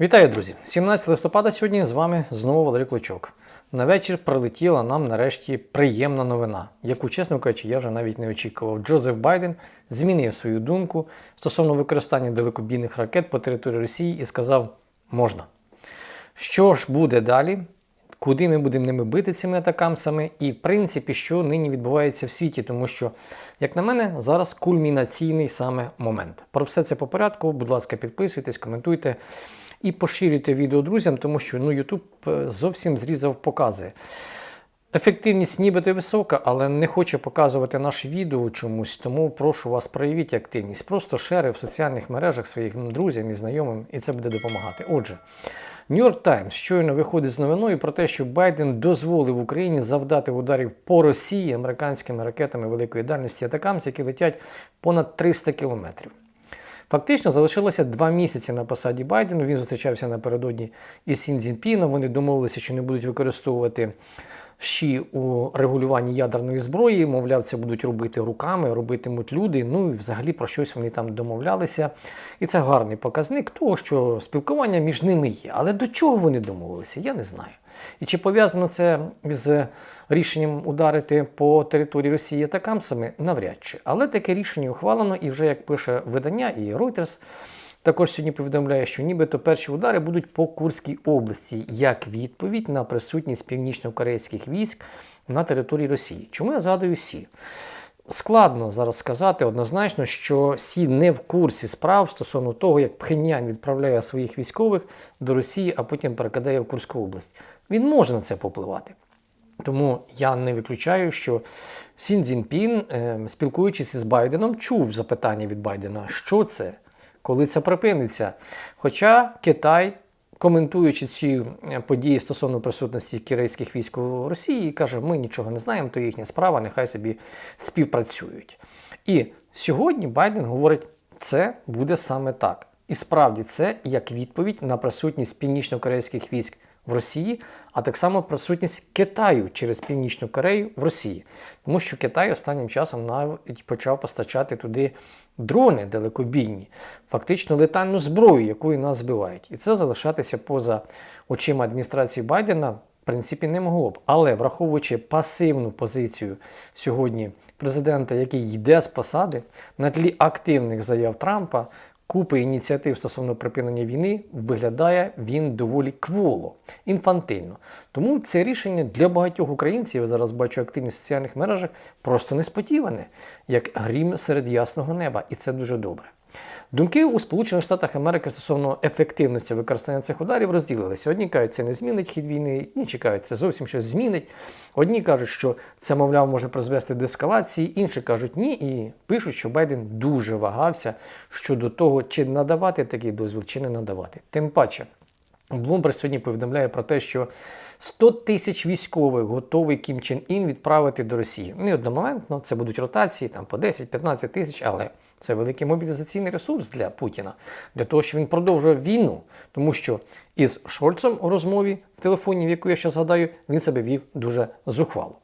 Вітаю, друзі! 17 листопада сьогодні з вами знову Валерій Клочок. На вечір прилетіла нам нарешті приємна новина, яку, чесно кажучи, я вже навіть не очікував. Джозеф Байден змінив свою думку стосовно використання далекобійних ракет по території Росії і сказав можна. Що ж буде далі? Куди ми будемо ними бити цими атакамсами, і в принципі, що нині відбувається в світі, тому що, як на мене, зараз кульмінаційний саме момент. Про все це по порядку. Будь ласка, підписуйтесь, коментуйте і поширюйте відео друзям, тому що ну, YouTube е, зовсім зрізав покази. Ефективність нібито висока, але не хоче показувати наше відео чомусь, тому прошу вас проявіть активність. Просто шери в соціальних мережах своїм друзям і знайомим, і це буде допомагати. Отже, New York Times щойно виходить з новиною про те, що Байден дозволив Україні завдати ударів по Росії американськими ракетами великої дальності атакамс, які летять понад 300 кілометрів. Фактично залишилося два місяці на посаді Байдену. Він зустрічався напередодні із Сін Цзіньпіном. Вони домовилися, що не будуть використовувати щі у регулюванні ядерної зброї. Мовляв, це будуть робити руками, робитимуть люди. Ну і взагалі про щось вони там домовлялися. І це гарний показник того, що спілкування між ними є. Але до чого вони домовилися, я не знаю. І чи пов'язано це з рішенням ударити по території Росії атакамсами? Навряд чи. Але таке рішення ухвалено, і вже як пише видання і Reuters, також сьогодні повідомляє, що нібито перші удари будуть по Курській області як відповідь на присутність північно-корейських військ на території Росії. Чому я згадую Сі? Складно зараз сказати однозначно, що Сі не в курсі справ стосовно того, як Пхеньян відправляє своїх військових до Росії, а потім перекидає в Курську область. Він може на це попливати. Тому я не виключаю, що Сін Цзіньпін, е, спілкуючись із Байденом, чув запитання від Байдена, що це, коли це припиниться. Хоча Китай, коментуючи ці е, події стосовно присутності кірейських військ у Росії, каже, ми нічого не знаємо, то їхня справа, нехай собі співпрацюють. І сьогодні Байден говорить, це буде саме так. І справді це як відповідь на присутність північно-корейських військ в Росії, а так само присутність Китаю через Північну Корею в Росії. Тому що Китай останнім часом навіть почав постачати туди дрони далекобійні, фактично летальну зброю, якою нас збивають. І це залишатися поза очима адміністрації Байдена. В принципі, не могло б, але враховуючи пасивну позицію сьогодні президента, який йде з посади, на тлі активних заяв Трампа, купи ініціатив стосовно припинення війни, виглядає він доволі кволо, інфантильно. Тому це рішення для багатьох українців, я зараз бачу активність в соціальних мережах, просто несподіване, як грім серед ясного неба, і це дуже добре. Думки у Сполучених Штатах Америки стосовно ефективності використання цих ударів розділилися. Одні кажуть, це не змінить хід війни, інші кажуть, це зовсім щось змінить. Одні кажуть, що це, мовляв, може призвести до ескалації, інші кажуть ні, і пишуть, що Байден дуже вагався щодо того, чи надавати такий дозвіл, чи не надавати. Тим паче. Блумберг сьогодні повідомляє про те, що 100 тисяч військових готовий Кім Чен Ін відправити до Росії. Не одномоментно, це будуть ротації там по 10-15 тисяч, але це великий мобілізаційний ресурс для Путіна, для того, щоб він продовжував війну. Тому що із Шольцем у розмові в телефоні, в яку я ще згадаю, він себе вів дуже зухвало.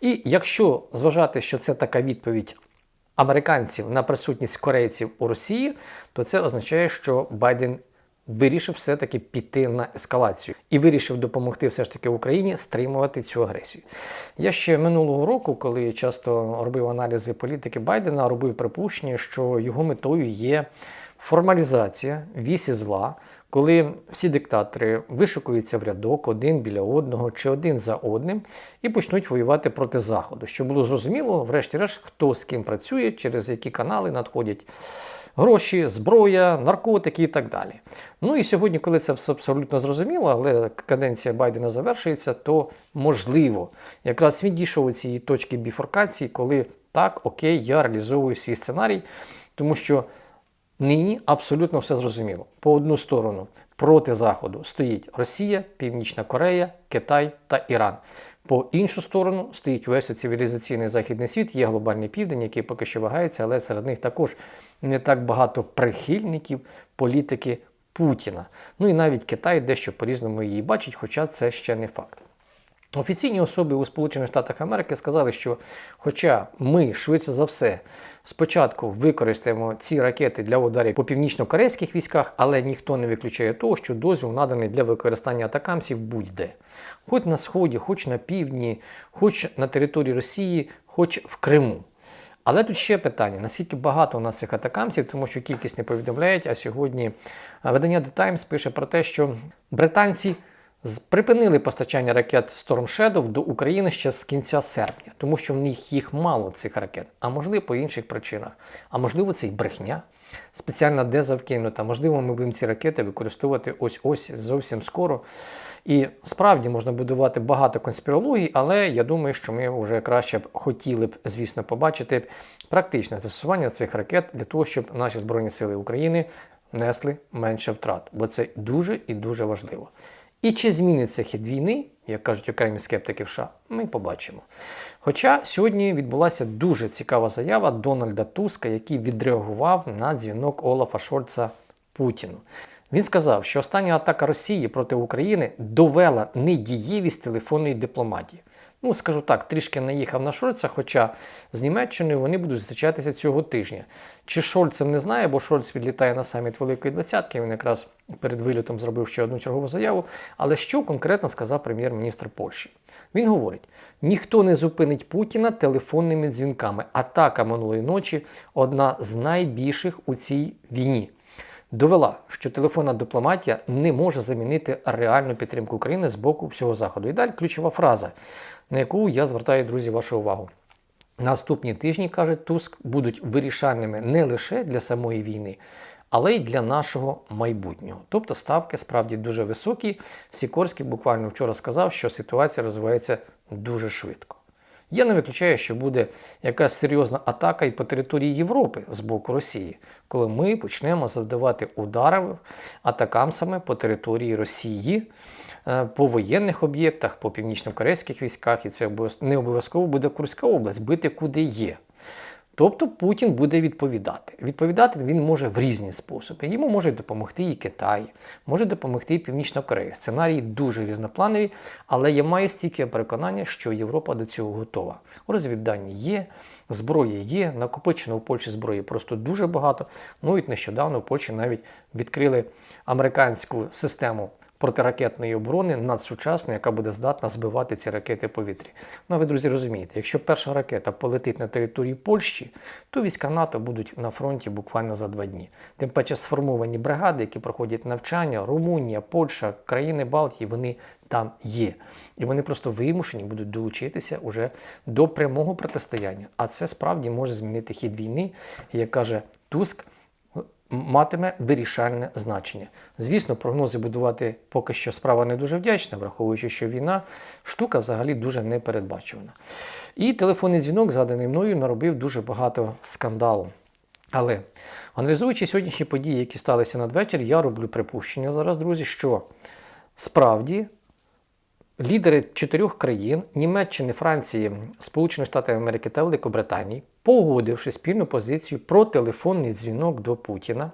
І якщо зважати, що це така відповідь американців на присутність корейців у Росії, то це означає, що Байден вирішив все-таки піти на ескалацію і вирішив допомогти все ж таки Україні стримувати цю агресію. Я ще минулого року, коли часто робив аналізи політики Байдена, робив припущення, що його метою є формалізація вісі зла. Коли всі диктатори вишукуються в рядок один біля одного чи один за одним і почнуть воювати проти Заходу, щоб було зрозуміло, врешті-решт, хто з ким працює, через які канали надходять гроші, зброя, наркотики і так далі. Ну і сьогодні, коли це абсолютно зрозуміло, але каденція Байдена завершується, то можливо, якраз він дійшов у цієї точки біфоркації, коли так, окей, я реалізовую свій сценарій, тому що. Нині абсолютно все зрозуміло. По одну сторону проти Заходу стоїть Росія, Північна Корея, Китай та Іран. По іншу сторону стоїть весь цивілізаційний західний світ, є глобальний південь, який поки що вагається, але серед них також не так багато прихильників політики Путіна. Ну і навіть Китай дещо по-різному її бачить, хоча це ще не факт. Офіційні особи у Сполучених Штатах Америки сказали, що хоча ми швидше за все спочатку використаємо ці ракети для ударів по північно-корейських військах, але ніхто не виключає того, що дозвіл наданий для використання атакамсів будь-де. Хоч на сході, хоч на півдні, хоч на території Росії, хоч в Криму. Але тут ще питання: наскільки багато у нас цих атакамсів, тому що кількість не повідомляють. А сьогодні е, видання The Times пише про те, що британці припинили постачання ракет Storm Shadow до України ще з кінця серпня, тому що в них їх мало цих ракет, а можливо по інших причинах. А можливо, це й брехня. Спеціальна деза вкинута. Можливо, ми будемо ці ракети використовувати ось ось зовсім скоро. І справді можна будувати багато конспірологій, але я думаю, що ми вже краще б хотіли б, звісно, побачити практичне застосування цих ракет для того, щоб наші Збройні Сили України несли менше втрат, бо це дуже і дуже важливо. І чи зміниться хід війни, як кажуть окремі скептики в США, ми побачимо. Хоча сьогодні відбулася дуже цікава заява Дональда Туска, який відреагував на дзвінок Олафа Шольца Путіну. Він сказав, що остання атака Росії проти України довела недієвість телефонної дипломатії. Ну, скажу так, трішки наїхав на Шольца, хоча з Німеччиною вони будуть зустрічатися цього тижня. Чи Шольцем не знає, бо Шольц відлітає на саміт Великої Двадцятки, він якраз перед вилітом зробив ще одну чергову заяву. Але що конкретно сказав прем'єр-міністр Польщі? Він говорить: ніхто не зупинить Путіна телефонними дзвінками. Атака минулої ночі одна з найбільших у цій війні довела, що телефонна дипломатія не може замінити реальну підтримку України з боку всього заходу. І далі ключова фраза, на яку я звертаю, друзі, вашу увагу. Наступні тижні, каже Туск, будуть вирішальними не лише для самої війни, але й для нашого майбутнього. Тобто ставки справді дуже високі. Сікорський буквально вчора сказав, що ситуація розвивається дуже швидко. Я не виключаю, що буде якась серйозна атака і по території Європи з боку Росії, коли ми почнемо завдавати ударів атакамсами по території Росії, е, по воєнних об'єктах, по північно-корейських військах, і це не обов'язково буде Курська область, бити куди є. Тобто Путін буде відповідати. Відповідати він може в різні способи. Йому може допомогти і Китай, може допомогти і Північна Корея. Сценарії дуже різнопланові, але я маю стільки переконання, що Європа до цього готова. Розвіддані є, зброя є, накопичено в Польщі зброї просто дуже багато. Ну і нещодавно в Польщі навіть відкрили американську систему протиракетної оборони надсучасну, яка буде здатна збивати ці ракети в повітрі. Ну, ви, друзі, розумієте, якщо перша ракета полетить на території Польщі, то війська НАТО будуть на фронті буквально за два дні. Тим паче сформовані бригади, які проходять навчання, Румунія, Польща, країни Балтії, вони там є. І вони просто вимушені будуть долучитися уже до прямого протистояння. А це справді може змінити хід війни, як каже Туск матиме вирішальне значення. Звісно, прогнози будувати поки що справа не дуже вдячна, враховуючи, що війна штука взагалі дуже непередбачувана. І телефонний дзвінок, згаданий мною, наробив дуже багато скандалу. Але аналізуючи сьогоднішні події, які сталися надвечір, я роблю припущення зараз, друзі, що справді лідери чотирьох країн Німеччини, Франції, Сполучених Штатів Америки та Великобританії, погодивши спільну позицію про телефонний дзвінок до Путіна,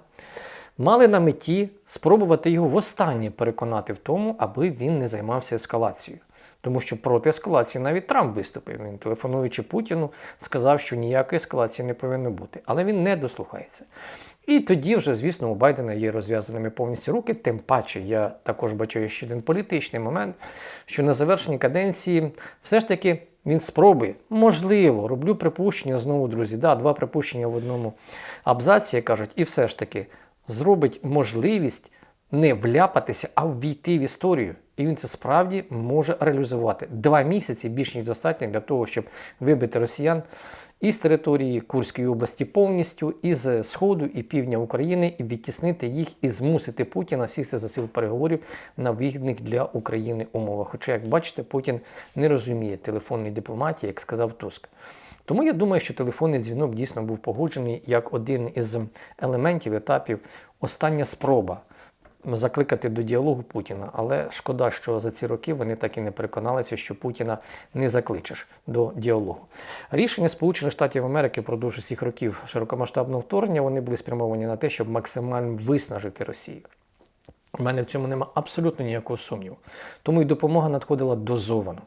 мали на меті спробувати його востаннє переконати в тому, аби він не займався ескалацією. Тому що проти ескалації навіть Трамп виступив. Він, телефонуючи Путіну, сказав, що ніякої ескалації не повинно бути. Але він не дослухається. І тоді вже, звісно, у Байдена є розв'язаними повністю руки. Тим паче, я також бачу ще один політичний момент, що на завершенні каденції все ж таки він спробує, можливо, роблю припущення знову, друзі. Да, два припущення в одному абзаці, як кажуть, і все ж таки зробить можливість не вляпатися, а ввійти в історію. І він це справді може реалізувати. Два місяці більш ніж достатньо для того, щоб вибити росіян із території Курської області повністю, із сходу і півдня України, і відтіснити їх і змусити Путіна сісти за стіл переговорів на вигідних для України умовах. Хоча, як бачите, Путін не розуміє телефонної дипломатії, як сказав Туск. Тому я думаю, що телефонний дзвінок дійсно був погоджений як один із елементів, етапів, остання спроба закликати до діалогу Путіна. Але шкода, що за ці роки вони так і не переконалися, що Путіна не закличеш до діалогу. Рішення Сполучених Штатів Америки впродовж усіх років широкомасштабного вторгнення вони були спрямовані на те, щоб максимально виснажити Росію. У мене в цьому нема абсолютно ніякого сумніву. Тому і допомога надходила дозовано.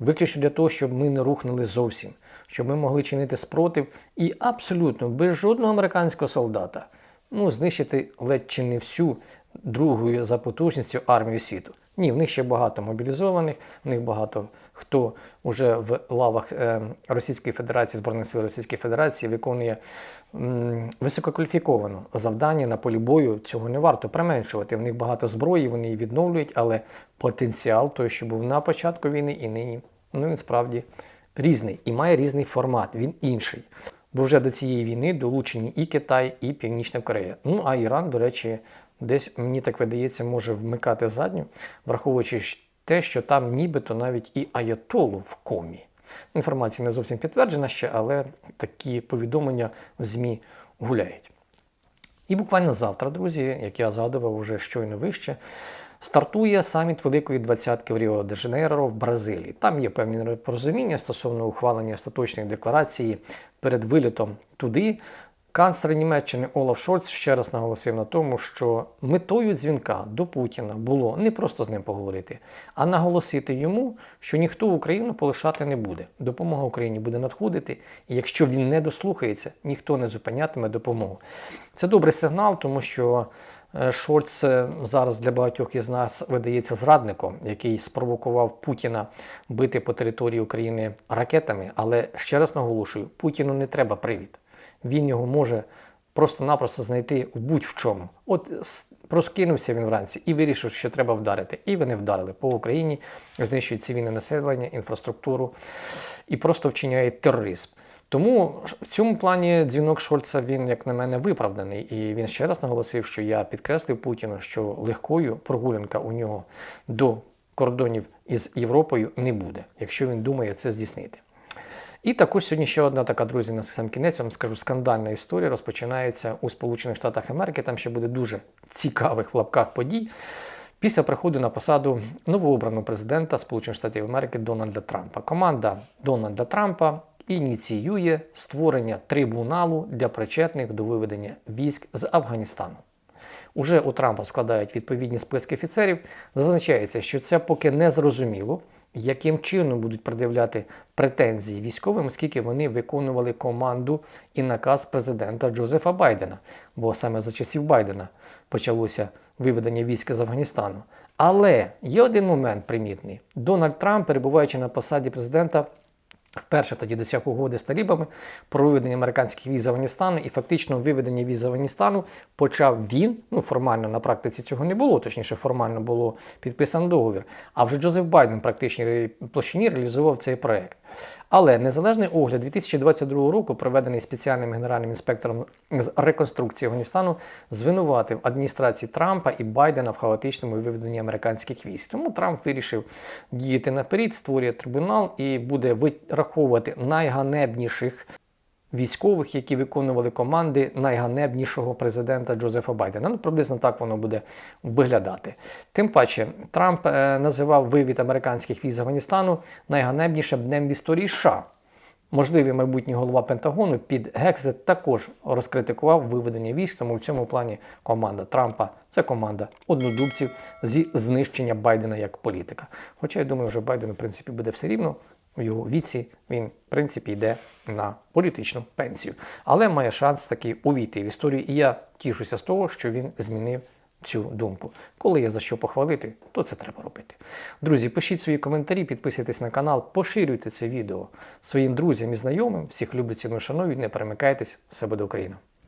Виключно для того, щоб ми не рухнули зовсім, щоб ми могли чинити спротив і абсолютно без жодного американського солдата ну, знищити ледь чи не всю другою за потужністю армію світу. Ні, в них ще багато мобілізованих, в них багато хто вже в лавах е, Російської Федерації, Збройних сил Російської Федерації виконує висококваліфіковано завдання на полі бою. Цього не варто применшувати. В них багато зброї, вони її відновлюють, але потенціал той, що був на початку війни і нині, ну він справді різний і має різний формат, він інший. Бо вже до цієї війни долучені і Китай, і Північна Корея. Ну а Іран, до речі, десь мені так видається, може вмикати задню, враховуючи те, що там нібито навіть і Аятолу в комі. Інформація не зовсім підтверджена ще, але такі повідомлення в ЗМІ гуляють. І буквально завтра, друзі, як я згадував вже щойно вище, стартує саміт Великої Двадцятки в Ріо де Жанейро в Бразилії. Там є певні непорозуміння стосовно ухвалення остаточної декларації перед вилітом туди. Канцлер Німеччини Олаф Шольц ще раз наголосив на тому, що метою дзвінка до Путіна було не просто з ним поговорити, а наголосити йому, що ніхто Україну полишати не буде. Допомога Україні буде надходити, і якщо він не дослухається, ніхто не зупинятиме допомогу. Це добрий сигнал, тому що Шольц е, зараз для багатьох із нас видається зрадником, який спровокував Путіна бити по території України ракетами. Але ще раз наголошую, Путіну не треба привід він його може просто-напросто знайти в будь-в чому. От проскинувся він вранці і вирішив, що треба вдарити. І вони вдарили по Україні, знищують цивільне населення, інфраструктуру і просто вчиняють тероризм. Тому в цьому плані дзвінок Шольца він, як на мене, виправданий. І він ще раз наголосив, що я підкреслив Путіну, що легкою прогулянка у нього до кордонів із Європою не буде, якщо він думає це здійснити. І також сьогодні ще одна така, друзі, на сам кінець вам скажу скандальна історія розпочинається у Сполучених Штатах Америки. Там ще буде дуже цікавих в лапках подій. Після приходу на посаду новообраного президента Сполучених Штатів Америки Дональда Трампа. Команда Дональда Трампа ініціює створення трибуналу для причетних до виведення військ з Афганістану. Уже у Трампа складають відповідні списки офіцерів. Зазначається, що це поки не зрозуміло яким чином будуть пред'являти претензії військовим, оскільки вони виконували команду і наказ президента Джозефа Байдена, бо саме за часів Байдена почалося виведення війська з Афганістану. Але є один момент примітний: Дональд Трамп, перебуваючи на посаді президента, Вперше тоді досяг угоди з талібами про виведення американських віз з Афганістану і фактично виведення віз з Афганістану почав він. Ну формально на практиці цього не було, точніше, формально було підписано договір. А вже Джозеф Байден в практичній площині реалізував цей проект. Але незалежний огляд 2022 року, проведений спеціальним генеральним інспектором з реконструкції Афганістану, звинуватив адміністрації Трампа і Байдена в хаотичному виведенні американських військ. Тому Трамп вирішив діяти наперед, створює трибунал і буде вираховувати найганебніших військових, які виконували команди найганебнішого президента Джозефа Байдена. Ну, приблизно так воно буде виглядати. Тим паче, Трамп е, називав вивід американських військ з Афганістану найганебнішим днем в історії США. Можливий майбутній голова Пентагону під Гекзет також розкритикував виведення військ, тому в цьому плані команда Трампа це команда однодубців зі знищення Байдена як політика. Хоча я думаю, що Байдену в принципі буде все рівно у його віці він, в принципі, йде на політичну пенсію. Але має шанс таки увійти в історію. І я тішуся з того, що він змінив цю думку. Коли є за що похвалити, то це треба робити. Друзі, пишіть свої коментарі, підписуйтесь на канал, поширюйте це відео своїм друзям і знайомим. Всіх люблю, ціную, шаную, не перемикайтесь, все буде Україна!